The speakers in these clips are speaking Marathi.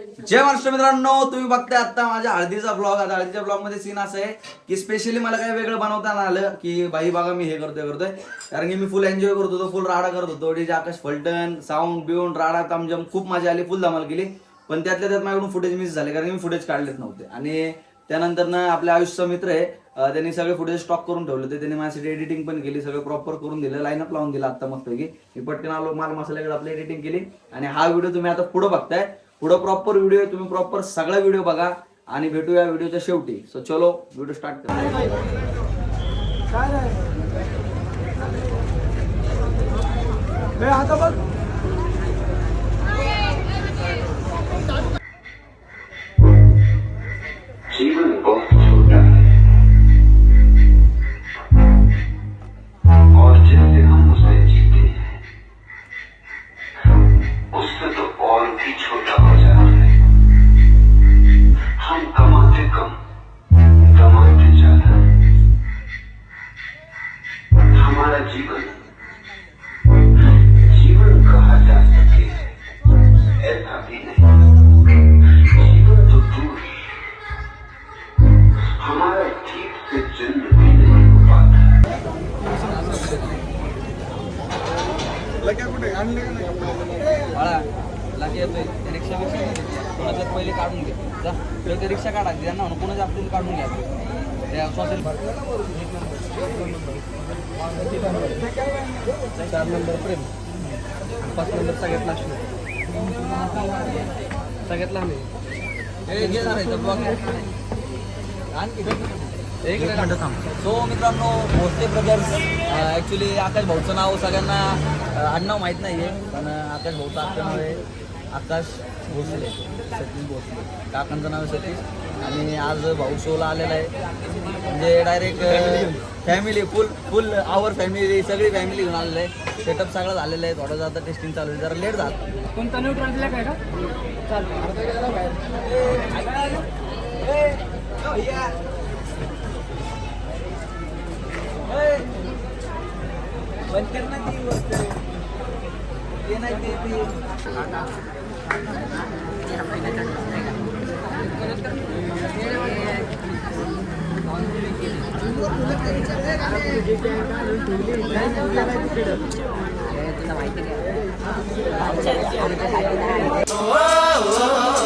जय महाराष्ट्र मित्रांनो तुम्ही बघताय आता माझ्या हळदीचा ब्लॉग आता हळदीच्या ब्लॉगमध्ये सीन असं आहे की स्पेशली मला काही वेगळं बनवताना आलं की बाई बघा मी हे करतोय करतोय. कारण की मी फुल एन्जॉय करत होतो फुल राडा करत होतो. डीजे आकाश फलटण साऊंड बिऊंड राडा तामजम खूप मजा आली फुल धमाल केली. पण त्यातल्या त्यात माझ्याकडून फुटेज मिस झाले कारण की मी फुटेज काढलेच नव्हते. आणि त्यानंतर ना आपल्या आयुष्य मित्र आहे त्यांनी सगळे फुटेज स्टॉक करून ठेवले होते. त्यांनी माझ्यासाठी एडिटिंग पण केली सगळं प्रॉपर करून दिलं लाईनअप लावून दिलं आता मस्तपैकी. मी पटकन आलो माल मसाल्याकडे आपली एडिटिंग केली. आणि हा व्हिडिओ तुम्ही आता पुढे बघताय. पुढं प्रॉपर व्हिडिओ तुम्ही प्रॉपर सगळा व्हिडिओ बघा आणि भेटूया व्हिडिओच्या शेवटी. सो चलो व्हिडिओ स्टार्ट करा. घे ते रिक्षा काढा त्यांना म्हणून कोणाच्या हातून काढून घ्या. त्या सॉसेल चार नंबर प्रेम. पाच नंबर सगळ्यात लास्ट सगळ्यात लहान घे आणखी. एक मिनिट सो मित्रांनो भोसले ब्रदर्स ॲक्च्युली आकाश भाऊचं नाव सगळ्यांना आडनाव माहीत नाही आहे पण आकाश भाऊचं आत्ता नाव आहे. आकाश भोसले सतीश भोसले काकांचं नाव आहे सतीश आणि आज भाऊ शोला आलेला आहे म्हणजे direct family full full our family सगळी फॅमिली घेऊन आलेलं आहे सेटअप सगळं झालेलं आहे थोडं आता टेस्टिंग चालू आहे जरा लेट झालं कोणता न्यूट्रल दिला काय का बंद Oh, oh.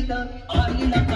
கவிதா ஆயிரம்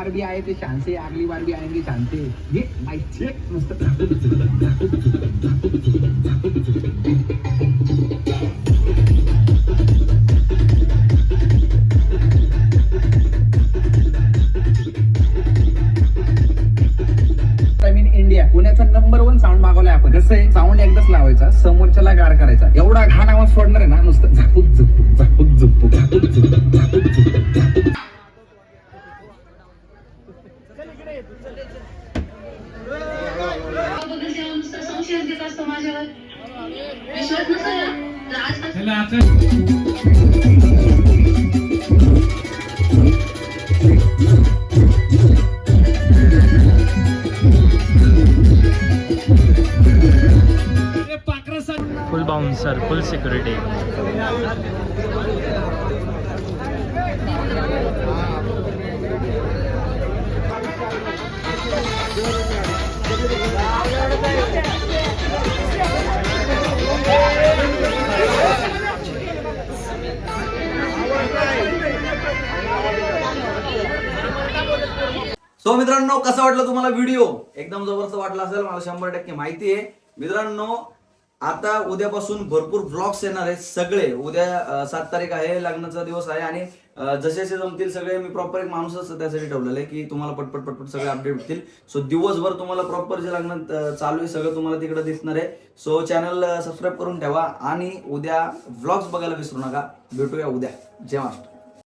बार भी आए थे शान से अगली बार भी आएंगे शान से ये माइक चेक मस्त पुण्याचा नंबर वन साऊंड मागवलाय आपण. कसं आहे साऊंड एकदाच लावायचा समोरच्याला गार करायचा. एवढा घाण आवाज सोडणार आहे ना नुसतं झापूक झुपूक झापूक झुपूक झापूक झुपूक झापूक झुपूक झापूक संशय देत असतो विश्वास full bouncer full security so मित्रांनो कसं वाटलं तुम्हाला व्हिडिओ? एकदम जबरदस्त वाटला असेल मला शंभर टक्के माहिती आहे. मित्रांनो आता उद्यापासून भरपूर ब्लॉग्स येणार आहेत सगळे. उद्या सात तारीख आहे लग्नाचा दिवस आहे आणि जसे जसे जमतील सगळे मी प्रॉपर एक माणूसच त्यासाठी ठेवलेलं आहे की तुम्हाला पटपट पटपट सगळे अपडेट भेटतील सो दिवसभर तुम्हाला प्रॉपर जे लग्न चालू आहे सगळं तुम्हाला तिकडे दिसणार आहे. सो चॅनल सबस्क्राईब करून ठेवा आणि उद्या व्लॉग्स बघायला विसरू नका. भेटूया उद्या. जय महाराष्ट्र.